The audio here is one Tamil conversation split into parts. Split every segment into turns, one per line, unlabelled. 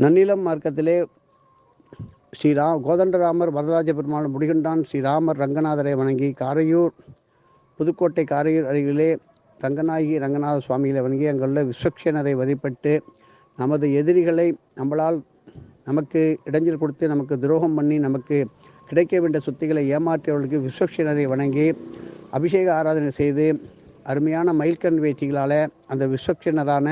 நன்னிலம் மார்க்கத்திலே ஸ்ரீராம் கோதண்டராமர் வரதராஜ பெருமாள் முடிகண்டான் ஸ்ரீராமர் ரங்கநாதரை வணங்கி காரையூர் புதுக்கோட்டை காரையூர் அருகிலே ரங்கநாயகி ரங்கநாத சுவாமிகளை வணங்கி அங்குள்ள விஸ்வக்ஷனரை வழிபட்டு நமது எதிரிகளை நம்மளால் நமக்கு இடைஞ்சல் கொடுத்து நமக்கு துரோகம் பண்ணி நமக்கு கிடைக்க வேண்டிய சொத்துக்களை ஏமாற்றியவர்களுக்கு விஸ்வக்ஷனரை வணங்கி அபிஷேக ஆராதனை செய்து அருமையான மயில்கண் வேட்டிகளால் அந்த விஸ்வக்ஷனரான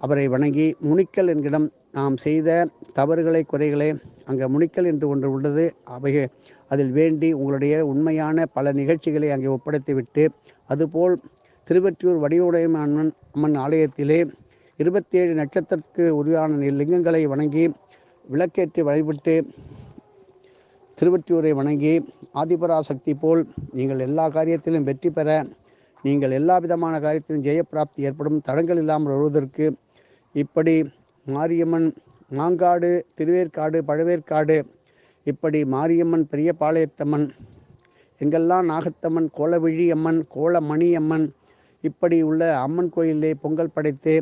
அவரை வணங்கி முனிக்கல் என்கிடம் நாம் செய்த தவறுகளை குறைகளை அங்கே முனிக்கல் என்று ஒன்று உள்ளது. அவை அதில் வேண்டி உங்களுடைய உண்மையான பல நிகழ்ச்சிகளை அங்கே ஒப்படைத்துவிட்டு அதுபோல் திருவற்றியூர் வடிவுடைய அம்மன் அம்மன் ஆலயத்திலே இருபத்தேழு நட்சத்திரத்துக்கு உருவான லிங்கங்களை வணங்கி விளக்கேற்றி வழிபட்டு திருவற்றியூரை வணங்கி ஆதிபராசக்தி போல் நீங்கள் எல்லா காரியத்திலும் வெற்றி பெற நீங்கள் எல்லா விதமான காரியத்திலும் ஜெயப்பிராப்தி ஏற்படும் தடங்கள் இல்லாமல் வருவதற்கு இப்படி மாரியம்மன் மாங்காடு திருவேற்காடு பழவேற்காடு இப்படி மாரியம்மன் பெரியபாளையத்தம்மன் எங்கெல்லாம் நாகத்தம்மன் கோலவிழி அம்மன் கோலமணி அம்மன் இப்படி உள்ள அம்மன் கோயிலே பொங்கல் படைத்து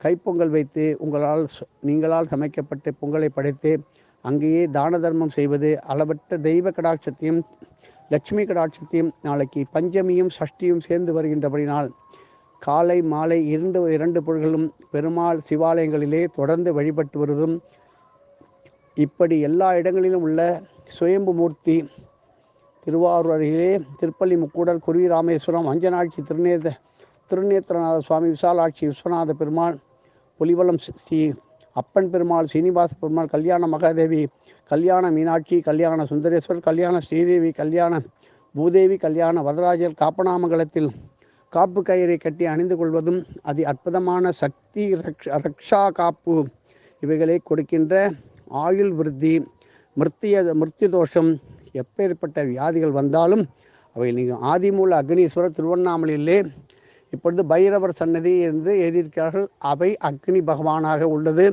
கைப்பொங்கல் வைத்து உங்களால் ச- நீங்களால் சமைக்கப்பட்டு பொங்கலை படைத்து அங்கேயே தான தர்மம் செய்வது அளவற்ற தெய்வ கடாட்சத்தையும் லட்சுமி கடாட்சத்தையும் நாளைக்கு பஞ்சமியும் சஷ்டியும் சேர்ந்து வருகின்றபடினால் காலை மாலை இரண்டு இரண்டு பொருள்களும் பெருமாள் சிவாலயங்களிலே தொடர்ந்து வழிபட்டு வருவதும் இப்படி எல்லா இடங்களிலும் உள்ள சுயம்பு மூர்த்தி திருவாரூர் அருகிலே திருப்பள்ளி முக்கூடல் குருவி ராமேஸ்வரம் அஞ்சனாட்சி திருநேத திருநேத்திரநாத சுவாமி விசாலாட்சி விஸ்வநாத பெருமாள் புலிவலம் ஸ்ரீ அப்பன் பெருமாள் சீனிவாச பெருமாள் கல்யாண மகாதேவி கல்யாண மீனாட்சி கல்யாண சுந்தரேஸ்வர் கல்யாண ஸ்ரீதேவி கல்யாண பூதேவி கல்யாண வரதராஜர் காப்பனாமங்கலத்தில் காப்பு கயிறை கட்டி அணிந்து கொள்வதும் அதி அற்புதமான சக்தி ரக்ஷ- ரக்ஷா காப்பு இவைகளை கொடுக்கின்ற ஆயுள் விருத்தி மிருத்திய மிருத்தி தோஷம் எப்பேற்பட்ட வியாதிகள் வந்தாலும் அவை நீங்கள் ஆதிமூல அக்னீஸ்வரர் திருவண்ணாமலையிலே இப்பொழுது பைரவர் சன்னதி என்று எழுதியிருக்கிறார்கள். அவை அக்னி பகவானாக உள்ளது.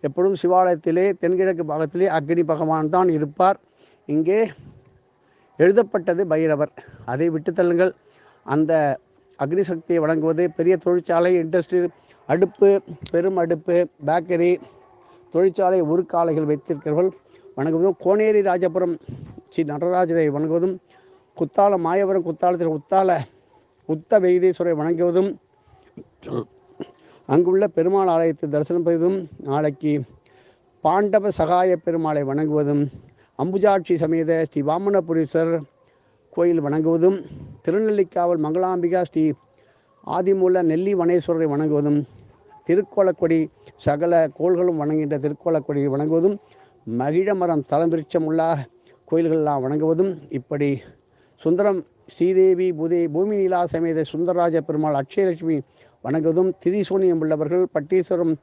எப்பொழுதும் சிவாலயத்திலே தென்கிழக்கு பாகத்திலே அக்னி பகவான் தான் இருப்பார். இங்கே எழுதப்பட்டது பைரவர். அதை விட்டு தள்ளுங்கள். அந்த அக்னிசக்தியை வழங்குவது பெரிய தொழிற்சாலை இண்டஸ்ட்ரி அடுப்பு பெரும் அடுப்பு பேக்கரி தொழிற்சாலை உருக்காலைகள் வைத்திருக்கிறவர்கள் வணங்குவதும் கோனேரி ராஜபுரம் ஸ்ரீ நடராஜரை வணங்குவதும் குத்தால மாயவரம் குத்தாலத்தில் உத்தால உத்த வைத்தீஸ்வரை வணங்குவதும் அங்குள்ள பெருமாள் ஆலயத்தை தரிசனம் செய்வதும் நாளைக்கு பாண்டவ சகாய பெருமாளை வணங்குவதும் அம்புஜாட்சி சமேத ஸ்ரீ வாமனபுரீஸ்வரர் கோயில் வணங்குவதும் திருநெல்லிக்காவல் மங்களாம்பிகா ஸ்ரீ ஆதிமூல நெல்லி வனேஸ்வரரை வணங்குவதும் திருக்கோலக்கொடி சகல கோள்களும் வணங்குகின்ற திருக்கோலக்கொடியை வணங்குவதும் மகிழமரம் தலம்பிருச்சம் உள்ள கோயில்களெல்லாம் வணங்குவதும் இப்படி சுந்தரம் ஸ்ரீதேவி புதே பூமி நீலா சமேத சுந்தரராஜ பெருமாள் அக்ஷயலட்சுமி வணங்குவதும் திதிசூனியம் உள்ளவர்கள் பட்டீஸ்வரம்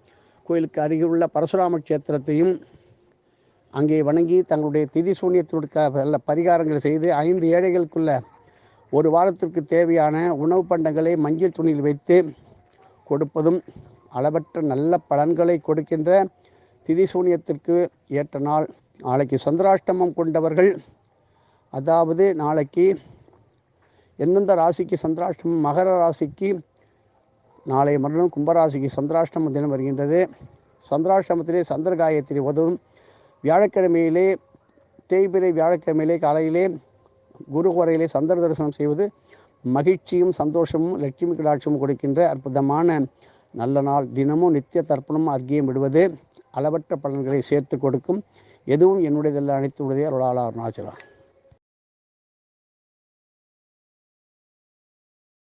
கோயிலுக்கு அருகிலுள்ள பரசுராம கஷேத்திரத்தையும் அங்கே வணங்கி தங்களுடைய திதி சூன்யத்திற்கு நல்ல செய்து ஐந்து ஏழைகளுக்குள்ள ஒரு வாரத்திற்கு தேவையான உணவு பண்டங்களை மஞ்சள் துணியில் வைத்து கொடுப்பதும் அளவற்ற நல்ல பலன்களை கொடுக்கின்ற திதி சூன்யத்திற்கு ஏற்ற நாள். நாளைக்கு சந்திராஷ்டமம் கொண்டவர்கள் அதாவது நாளைக்கு எந்தெந்த ராசிக்கு சந்திராஷ்டமம் மகர ராசிக்கு நாளை மறுநாள் கும்பராசிக்கு சந்திராஷ்டம தினம் வருகின்றது. சந்திராஷ்டமத்திலே சந்திர காயத்திரி உதவும் வியாழக்கிழமையிலே தேய்பிரை வியாழக்கிழமையிலே காலையிலே குரு குறையிலே சந்திர தரிசனம் செய்வது மகிழ்ச்சியும் சந்தோஷமும் லட்சுமி கடாட்சமும் கொடுக்கின்ற அற்புதமான நல்ல நாள். தினமும் நித்திய தர்ப்பணம் அர்க்கியம் விடுவது அளவற்ற பலன்களை சேர்த்து கொடுக்கும். எதுவும் என்னுடையதெல்லாம் அனைத்து உடைய அருளாளர் அருணாச்சலம்